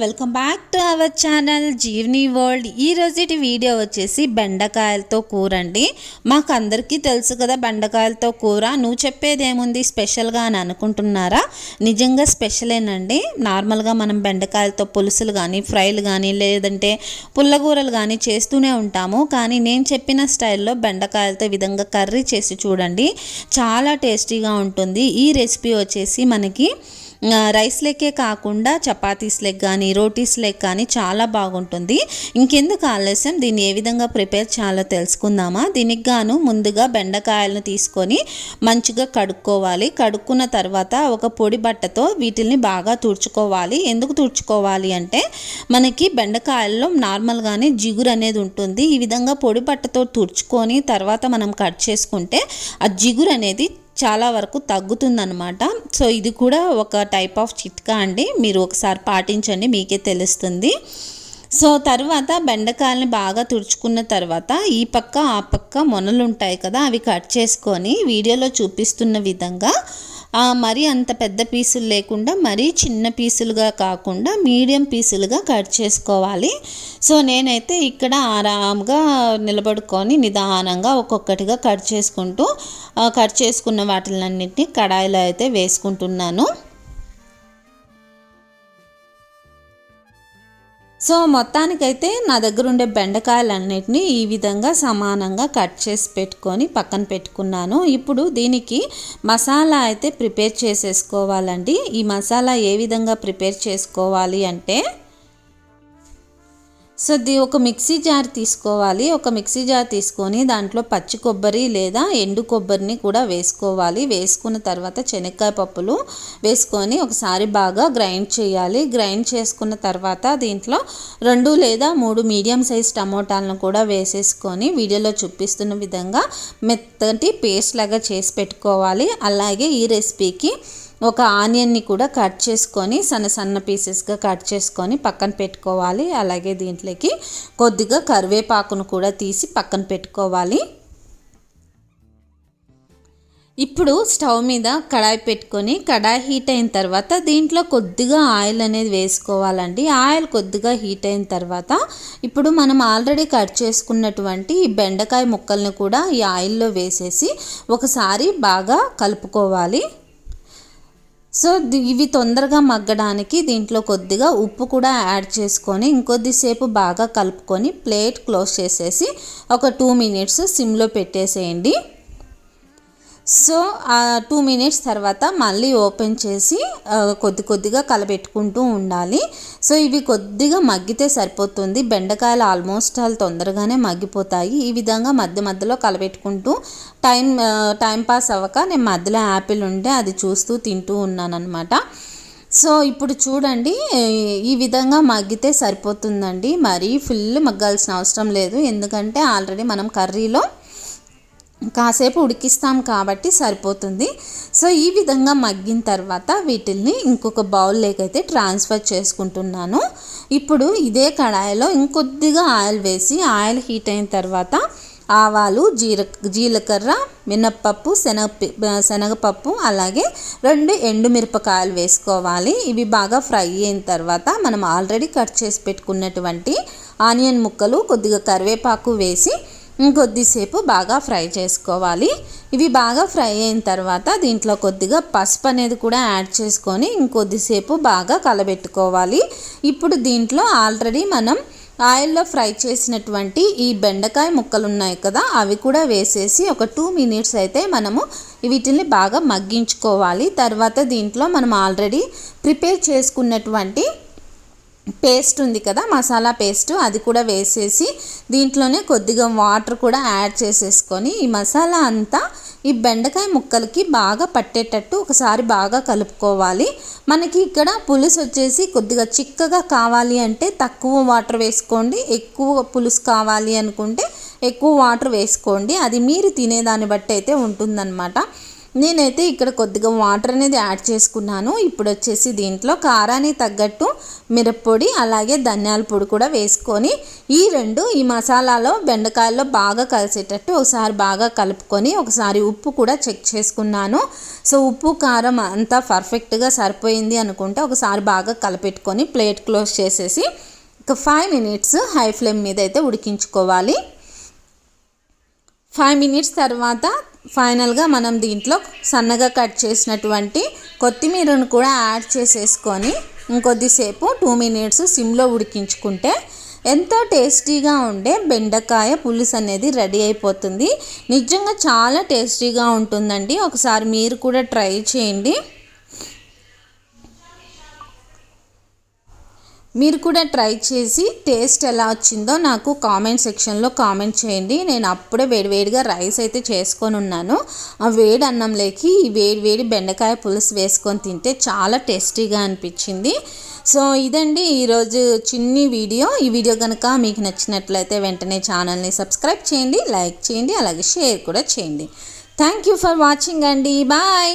Welcome back to our channel Jeevani world. ఈ రోజుటి video వచ్చేసి బెండకాయలతో కూర అండి. మాకు అందరికీ తెలుసు కదా బెండకాయలతో కూర. నువ్వు చెప్పేది ఏముంది? స్పెషల్గా అని అనుకుంటున్నారా? నిజంగా స్పెషలేనండి. నార్మల్గా మనం బెండకాయలతో పులుసులు కానీ ఫ్రైలు కానీ లేదంటే పుల్లగూరలు కానీ చేస్తూనే ఉంటాము. కానీ నేను చెప్పిన స్టైల్లో బెండకాయలతో విధంగా కర్రీ చేసి చూడండి. చాలా టేస్టీగా ఉంటుంది. ఈ రెసిపీ వచ్చేసి మనకి రైస్ లెక్కే కాకుండా చపాతీస్ లెక్ కానీ రోటీస్ లెక్ కానీ చాలా బాగుంటుంది. ఇంకెందుకు ఆలస్యం? దీన్ని ఏ విధంగా ప్రిపేర్ చేయాలో తెలుసుకుందామా? దీనికి గాను ముందుగా బెండకాయలను తీసుకొని మంచిగా కడుక్కోవాలి. కడుక్కున్న తర్వాత ఒక పొడి బట్టతో వీటిల్ని బాగా తుడుచుకోవాలి. ఎందుకు తుడుచుకోవాలి అంటే మనకి బెండకాయల్లో నార్మల్గానే జిగురు అనేది ఉంటుంది. ఈ విధంగా పొడి బట్టతో తుడుచుకొని తర్వాత మనం కట్ చేసుకుంటే ఆ జిగురు అనేది చాలా వరకు తగ్గుతుందన్నమాట. సో ఇది కూడా ఒక టైప్ ఆఫ్ చిట్కా అండి. మీరు ఒకసారి పాటించండి మీకే తెలుస్తుంది. సో తర్వాత బెండకాయలని బాగా తుడుచుకున్న తర్వాత ఈ పక్క ఆ పక్క మొనలు ఉంటాయి కదా అవి కట్ చేసుకొని వీడియోలో చూపిస్తున్న విధంగా ఆ, మరీ అంత పెద్ద పీసులు లేకుండా మరీ చిన్న పీసులుగా కాకుండా మీడియం పీసులుగా కట్ చేసుకోవాలి. సో నేనైతే ఇక్కడ ఆరాంగా నిలబడుకొని నిదానంగా ఒక్కొక్కటిగా కట్ చేసుకుంటూ కట్ చేసుకున్న వాటిలన్నింటినీ కడాయిలో అయితే వేసుకుంటున్నాను. సో మొత్తానికైతే నా దగ్గర ఉండే బెండకాయలన్నిటిని ఈ విధంగా సమానంగా కట్ చేసి పెట్టుకొని పక్కన పెట్టుకున్నాను. ఇప్పుడు దీనికి మసాలా అయితే ప్రిపేర్ చేసేసుకోవాలండి. ఈ మసాలా ఏ విధంగా ప్రిపేర్ చేసుకోవాలి అంటే సో ది ఒక మిక్సీ జార్ తీసుకోవాలి. ఒక మిక్సీ జార్ తీసుకొని దాంట్లో పచ్చి కొబ్బరి లేదా ఎండు కొబ్బరిని కూడా వేసుకోవాలి. వేసుకున్న తర్వాత శనక్కాయ పప్పులు వేసుకొని ఒకసారి బాగా గ్రైండ్ చేయాలి. గ్రైండ్ చేసుకున్న తర్వాత దీంట్లో రెండు లేదా మూడు మీడియం సైజ్ టమోటాలను కూడా వేసేసుకొని వీడియోలో చూపిస్తున్న విధంగా మెత్తటి పేస్ట్ లాగా చేసి పెట్టుకోవాలి. అలాగే ఈ రెసిపీకి ఒక ఆనియన్ని కూడా కట్ చేసుకొని సన్న సన్న పీసెస్గా కట్ చేసుకొని పక్కన పెట్టుకోవాలి. అలాగే దీంట్లోకి కొద్దిగా కరివేపాకును కూడా తీసి పక్కన పెట్టుకోవాలి. ఇప్పుడు స్టవ్ మీద కడాయి పెట్టుకొని కడాయి హీట్ అయిన తర్వాత దీంట్లో కొద్దిగా ఆయిల్ అనేది వేసుకోవాలండి. ఆయిల్ కొద్దిగా హీట్ అయిన తర్వాత ఇప్పుడు మనం ఆల్రెడీ కట్ చేసుకున్నటువంటి ఈ బెండకాయ ముక్కల్ని కూడా ఈ ఆయిల్లో వేసేసి ఒకసారి బాగా కలుపుకోవాలి. సో ఇవి తొందరగా మగ్గడానికి దీంట్లో కొద్దిగా ఉప్పు కూడా యాడ్ చేసుకొని ఇంకొద్దిసేపు బాగా కలుపుకొని ప్లేట్ క్లోజ్ చేసేసి ఒక టూ మినిట్స్ సిమ్లో పెట్టేసేయండి. సో ఆ టూ మినిట్స్ తర్వాత మళ్ళీ ఓపెన్ చేసి కొద్ది కొద్దిగా కలబెట్టుకుంటూ ఉండాలి. సో ఇవి కొద్దిగా మగ్గితే సరిపోతుంది. బెండకాయలు ఆల్మోస్ట్ ఆల్ తొందరగానే మగ్గిపోతాయి. ఈ విధంగా మధ్య మధ్యలో కలబెట్టుకుంటూ టైం టైం పాస్ అవ్వక నేను మధ్యలో యాపిల్ ఉంటే అది చూస్తూ తింటూ ఉన్నానన్నమాట. సో ఇప్పుడు చూడండి ఈ విధంగా మగ్గితే సరిపోతుందండి. మరీ ఫుల్ మగ్గాల్సిన అవసరం లేదు. ఎందుకంటే ఆల్రెడీ మనం కర్రీలో కాసేపు ఉడికిస్తాం కాబట్టి సరిపోతుంది. సో ఈ విధంగా మగ్గిన తర్వాత వీటిల్ని ఇంకొక బౌల్లోకైతే అయితే ట్రాన్స్ఫర్ చేసుకుంటున్నాను. ఇప్పుడు ఇదే కడాయిలో ఇంకొద్దిగా ఆయిల్ వేసి ఆయిల్ హీట్ అయిన తర్వాత ఆవాలు జీర జీలకర్ర మినప్పప్పు శనగ శనగపప్పు అలాగే రెండు ఎండుమిరపకాయలు వేసుకోవాలి. ఇవి బాగా ఫ్రై అయిన తర్వాత మనం ఆల్రెడీ కట్ చేసి పెట్టుకున్నటువంటి ఆనియన్ ముక్కలు కొద్దిగా కరివేపాకు వేసి ఇంకొద్దిసేపు బాగా ఫ్రై చేసుకోవాలి. ఇవి బాగా ఫ్రై అయిన తర్వాత దీంట్లో కొద్దిగా పసుపు అనేది కూడా యాడ్ చేసుకొని ఇంకొద్దిసేపు బాగా కలబెట్టుకోవాలి. ఇప్పుడు దీంట్లో ఆల్రెడీ మనం ఆయిల్లో ఫ్రై చేసినటువంటి ఈ బెండకాయ ముక్కలు ఉన్నాయి కదా అవి కూడా వేసేసి ఒక టూ మినిట్స్ అయితే మనము వీటిని బాగా మగ్గించుకోవాలి. తర్వాత దీంట్లో మనం ఆల్రెడీ ప్రిపేర్ చేసుకున్నటువంటి పేస్ట్ ఉంది కదా మసాలా పేస్ట్ అది కూడా వేసేసి దీంట్లోనే కొద్దిగా వాటర్ కూడా యాడ్ చేసేసుకొని ఈ మసాలా అంతా ఈ బెండకాయ ముక్కలకి బాగా పట్టేటట్టు ఒకసారి బాగా కలుపుకోవాలి. మనకి ఇక్కడ పులుసు వచ్చేసి కొద్దిగా చిక్కగా కావాలి అంటే తక్కువ వాటర్ వేసుకోండి ఎక్కువ పులుసు కావాలి అనుకుంటే ఎక్కువ వాటర్ వేసుకోండి. అది మీరు తినేదాన్ని బట్టి అయితే ఉంటుందన్నమాట. నేనైతే ఇక్కడ కొద్దిగా వాటర్ అనేది యాడ్ చేసుకున్నాను. ఇప్పుడు వచ్చేసి దీంట్లో కారానికి తగ్గట్టు మిరప్పొడి అలాగే ధనియాల పొడి కూడా వేసుకొని ఈ రెండు ఈ మసాలాలో బెండకాయల్లో బాగా కలిసేటట్టు ఒకసారి బాగా కలుపుకొని ఒకసారి ఉప్పు కూడా చెక్ చేసుకున్నాను. సో ఉప్పు కారం అంతా పర్ఫెక్ట్గా సరిపోయింది అనుకుంటే ఒకసారి బాగా కలిపెట్టుకొని ప్లేట్ క్లోజ్ చేసేసి ఒక ఫైవ్ మినిట్స్ హై ఫ్లేమ్ మీద అయితే ఉడికించుకోవాలి. ఫైవ్ మినిట్స్ తర్వాత ఫైనల్గా మనం దీంట్లో సన్నగా కట్ చేసినటువంటి కొత్తిమీరను కూడా యాడ్ చేసేసుకొని ఇంకొద్దిసేపు టూ మినిట్స్ సిమ్లో ఉడికించుకుంటే ఎంతో టేస్టీగా ఉండే బెండకాయ పులుసు అనేది రెడీ అయిపోతుంది. నిజంగా చాలా టేస్టీగా ఉంటుందండి. ఒకసారి మీరు కూడా ట్రై చేయండి. మీరు కూడా ట్రై చేసి టేస్ట్ ఎలా వచ్చిందో నాకు కామెంట్ సెక్షన్లో కామెంట్ చేయండి. నేను అప్పుడే వేడివేడిగా రైస్ అయితే చేసుకొని ఉన్నాను. ఆ వేడి అన్నంలోకి ఈ వేడి వేడి బెండకాయ పులుసు వేసుకొని తింటే చాలా టేస్టీగా అనిపించింది. సో ఇదండి ఈరోజు చిన్ని వీడియో. ఈ వీడియో కనుక మీకు నచ్చినట్లయితే వెంటనే ఛానల్ని సబ్స్క్రైబ్ చేయండి లైక్ చేయండి అలాగే షేర్ కూడా చేయండి. థ్యాంక్ యూ ఫర్ వాచింగ్ అండి. బాయ్.